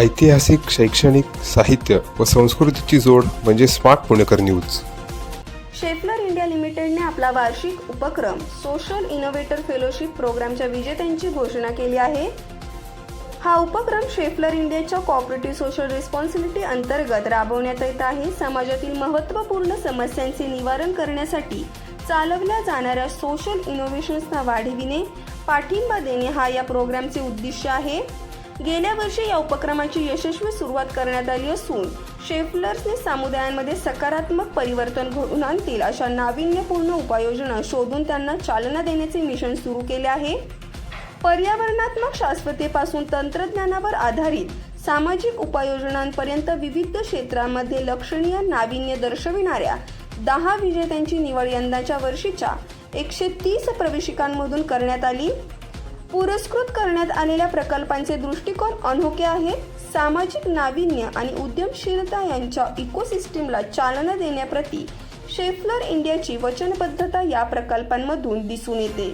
ऐतिहासिक शैक्षणिक साहित्य व संस्कृतीची जोड म्हणजे स्मार्ट पुणेकर न्यूज. शेफलर इंडिया लिमिटेडने आपला वार्षिक उपक्रम सोशल इनोव्हेटर फेलोशिप प्रोग्रामच्या विजेत्यांची घोषणा केली आहे. हा उपक्रम शेफलर इंडियाच्या कॉपरेटिव्ह सोशल रिस्पॉन्सिबिलिटी अंतर्गत राबवण्यात येत आहे. समाजातील महत्त्वपूर्ण समस्यांचे निवारण करण्यासाठी चालवल्या जाणाऱ्या सोशल इनोव्हेशन्सना वाढविणे पाठिंबा देणे हा या प्रोग्रामचे उद्दिष्ट आहे. गेल्या वर्षी या उपक्रमाची यशस्वी सुरुवात करण्यात आली असून शेफलर्सने समुदायांमध्ये सकारात्मक परिवर्तन घडून आणतील अशा नाविन्यपूर्ण उपाययोजना शोधून त्यांना चालना देण्याचे मिशन सुरू केले आहे. पर्यावरणात्मक शाश्वतेपासून तंत्रज्ञानावर आधारित सामाजिक उपाययोजनांपर्यंत विविध क्षेत्रांमध्ये लक्षणीय नाविन्य दर्शविणाऱ्या दहा विजेत्यांची निवड यंदाच्या वर्षीच्या एकशे तीस प्रवेशिकांमधून करण्यात आली. पुरस्कृत करण्यात आलेल्या प्रकल्पांचे दृष्टिकोन अनोखे आहेत सामाजिक नाविन्य आणि उद्यमशीलता यांच्या इकोसिस्टीमला चालना देण्याप्रती शेफलर इंडियाची वचनबद्धता या प्रकल्पांमधून दिसून येते.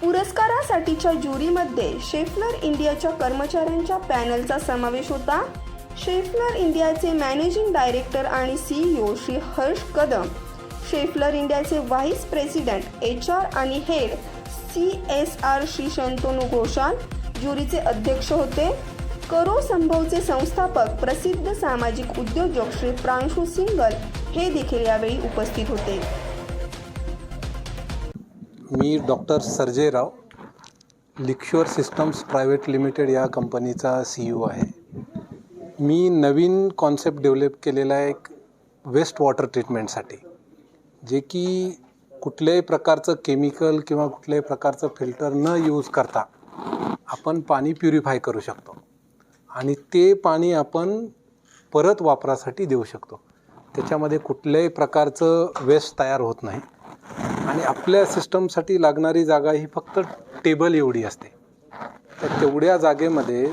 पुरस्कारासाठीच्या ज्युरीमध्ये शेफलर इंडियाच्या कर्मचाऱ्यांच्या पॅनलचा समावेश होता. शेफलर इंडियाचे मॅनेजिंग डायरेक्टर आणि सीईओ श्री हर्ष कदम शेफलर इंडियाचे व्हाईस प्रेसिडेंट एच आर आणि head C S R Shri Shantanu Ghoshal ज्युरीचे अध्यक्ष होते. करो संभवचे संस्थापक प्रसिद्ध सामाजिक उद्योजक श्री प्रांशू सिंगल हे देखील यावेळी उपस्थित होते. मी doctor Sarjerao Rao systems private limited या कंपनीचा सी ओ आहे. मी नवीन कॉन्सेप्ट डेव्हलप केलेला आहे एक वेस्ट वॉटर ट्रीटमेंटसाठी जे की कुठल्याही प्रकारचं केमिकल किंवा कुठल्याही प्रकारचं फिल्टर न यूज करता आपण पाणी प्युरिफाय करू शकतो. आणि ते पाणी आपण परत वापरासाठी देऊ शकतो. त्याच्यामध्ये कुठल्याही प्रकारचं वेस्ट तयार होत नाही. आणि आपल्या सिस्टमसाठी लागणारी जागा ही फक्त टेबल एवढी असते. तर तेवढ्या जागेमध्ये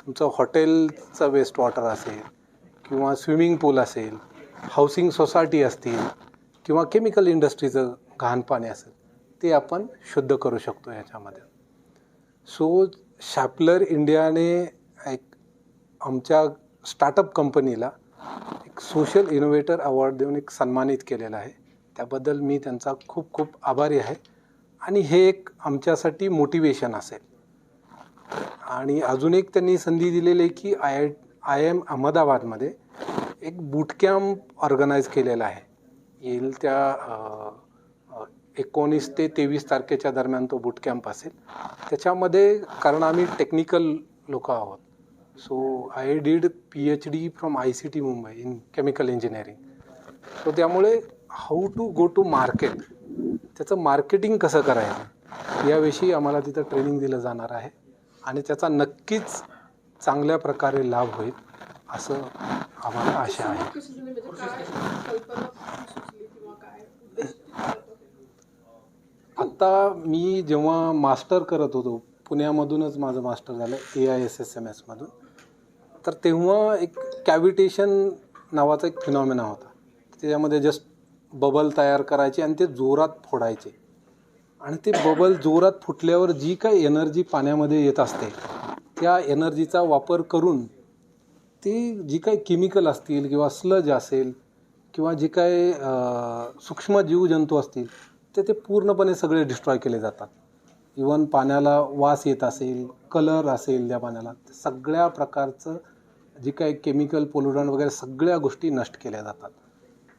तुमचं हॉटेलचं वेस्ट वॉटर असेल किंवा स्विमिंग पूल असेल हाऊसिंग सोसायटी असतील किंवा केमिकल इंडस्ट्रीचं घाण पाणी असेल ते आपण शुद्ध करू शकतो याच्यामध्ये सो शॅपलर इंडियाने एक आमच्या स्टार्टअप कंपनीला एक सोशल इनोव्हेटर अवॉर्ड देऊन एक सन्मानित केलेला आहे. त्याबद्दल मी त्यांचा खूप खूप आभारी आहे. आणि हे एक आमच्यासाठी मोटिवेशन असेल. आणि अजून एक त्यांनी संधी दिलेली आहे की आय आय आय एम अहमदाबादमध्ये एक बूटकॅम्प ऑर्गनाईज केलेला आहे. येईल त्या एकोणीस ते तेवीस तारखेच्या दरम्यान तो बूट कॅम्प असेल. त्याच्यामध्ये कारण आम्ही टेक्निकल लोक आहोत. So I did P H D from I C T Mumbai in chemical engineering so त्यामुळे how to go to market त्याचं मार्केटिंग कसं करायचं याविषयी आम्हाला तिथं ट्रेनिंग दिलं जाणार आहे. आणि त्याचा नक्कीच चांगल्या प्रकारे लाभ होईल असं आम्हाला आशा आहे. आत्ता मी जेव्हा मास्टर करत होतो पुण्यामधूनच माझं मास्टर झालं A I S S M एसमधून तर तेव्हा एक कॅव्हिटेशन नावाचा एक फिनॉमिना होता. त्याच्यामध्ये जस्ट बबल तयार करायचे आणि ते जोरात फोडायचे. आणि ते बबल जोरात फुटल्यावर जी काही एनर्जी पाण्यामध्ये येत असते त्या एनर्जीचा वापर करून ती जी काही केमिकल असतील किंवा स्लज असेल किंवा जे काही सूक्ष्म जीवजंतू असतील ते ते पूर्णपणे सगळे डिस्ट्रॉय केले जातात. इवन पाण्याला वास येत असेल कलर असेल त्या पाण्याला सगळ्या प्रकारचं जे काही केमिकल पोल्युडंट वगैरे सगळ्या गोष्टी नष्ट केल्या जातात.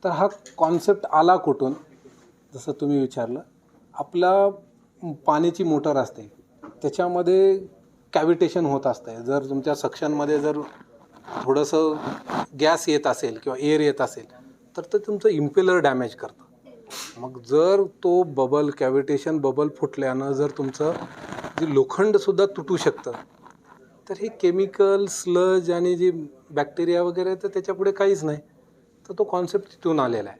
तर हा कॉन्सेप्ट आला कुठून? जसं तुम्ही विचारलं आपला पाण्याची मोटर असते त्याच्यामध्ये कॅव्हिटेशन होत असते. जर तुमच्या सक्शनमध्ये जर थोडंसं गॅस येत असेल किंवा एअर येत असेल तर ते तुमचं इम्पेलर डॅमेज करतं. मग जर तो बबल कॅव्हिटेशन बबल फुटल्यानं जर तुमचं जे लोखंडसुद्धा तुटू शकतं तर हे केमिकल स्लज आणि जे बॅक्टेरिया वगैरे तर त्याच्यापुढे काहीच नाही. तर तो कॉन्सेप्ट तिथून आलेला आहे.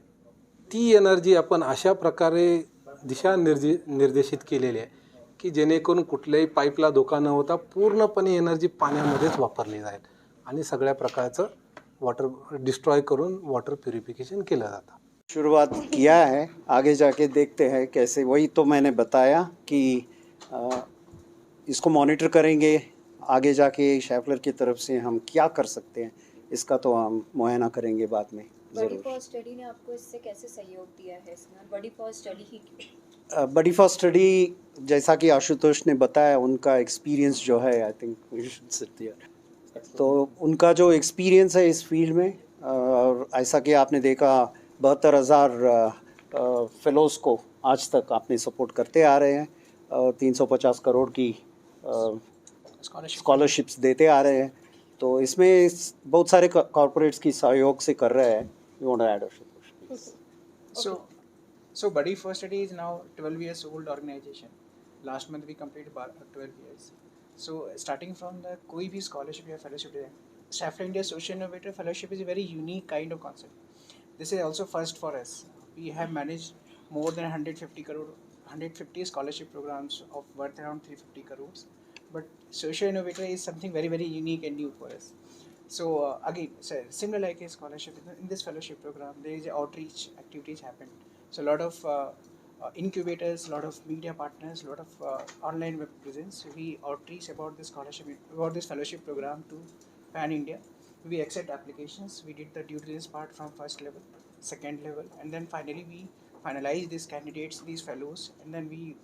ती एनर्जी आपण अशा प्रकारे दिशा निर्जे निर्देशित केलेली आहे की जेणेकरून कुठल्याही पाईपला धोका न होता पूर्णपणे एनर्जी पाण्यामध्येच वापरली जाईल आणि सगळ्या प्रकारचं वॉटर डिस्ट्रॉय करून वॉटर प्युरिफिकेशन केलं जातं. शुरुआत किया है आगे जाके देखते हैं कैसे। वही तो मैंने बताया कि अ, इसको मॉनिटर करेंगे आगे जाके शेफलर की तरफ़ से हम क्या कर सकते हैं इसका तो हम मुआयना करेंगे बाद में बड़ी फॉर स्टडी ने आपको इससे कैसे सहयोग दिया है इसमें? बड़ी फॉर स्टडी ही बडी फॉर स्टडी जैसा कि आशुतोष ने बताया उनका एक्सपीरियंस जो है आई थिंक तो उनका जो एक्सपीरियंस है इस फ़ील्ड में और ऐसा कि आपने देखा बहत्तर हज़ार फेलोज़ को आज तक आपने सपोर्ट करते आ रहे हैं तीन सौ पचास करोड़ की स्कॉलरशिप्स देते आ रहे हैं तो इसमें इस- बहुत सारे कॉरपोरेट्स की सहयोग से कर रहे हैं you want add Ashutosh So, so Buddy First Study is now 12 years old organization. Last month we completed bar- uh, 12 years. So starting from the कोई भी scholarship या है, Shafra India Social Innovator Fellowship is a very unique kind of concept. This is also first for us. We have managed more than 150 crore, 150 scholarship programs of worth around 350 crores. But Social Innovator is something very very unique and new for us. So uh, again, so similar like a scholarship in, this fellowship program, there is outreach activities happen. So a lot of uh, uh, incubators, a lot of media partners, a lot of uh, online web presence. We outreach about this scholarship, about this fellowship program to Pan India. We accept applications. We did the due diligence part from first level, second level, and then finally we finalize these candidates, these fellows, and then we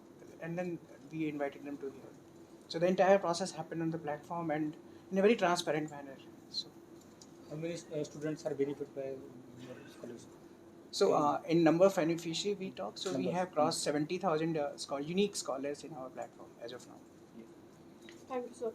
and then we invited them to here. So the entire process happened on the platform and in a very transparent manner. So, How many uh, students are benefited by your scholarship? so uh, in number of beneficiary we talk. So we have crossed seventy thousand uh, scho- unique scholars in our platform as of now. Thank you, sir.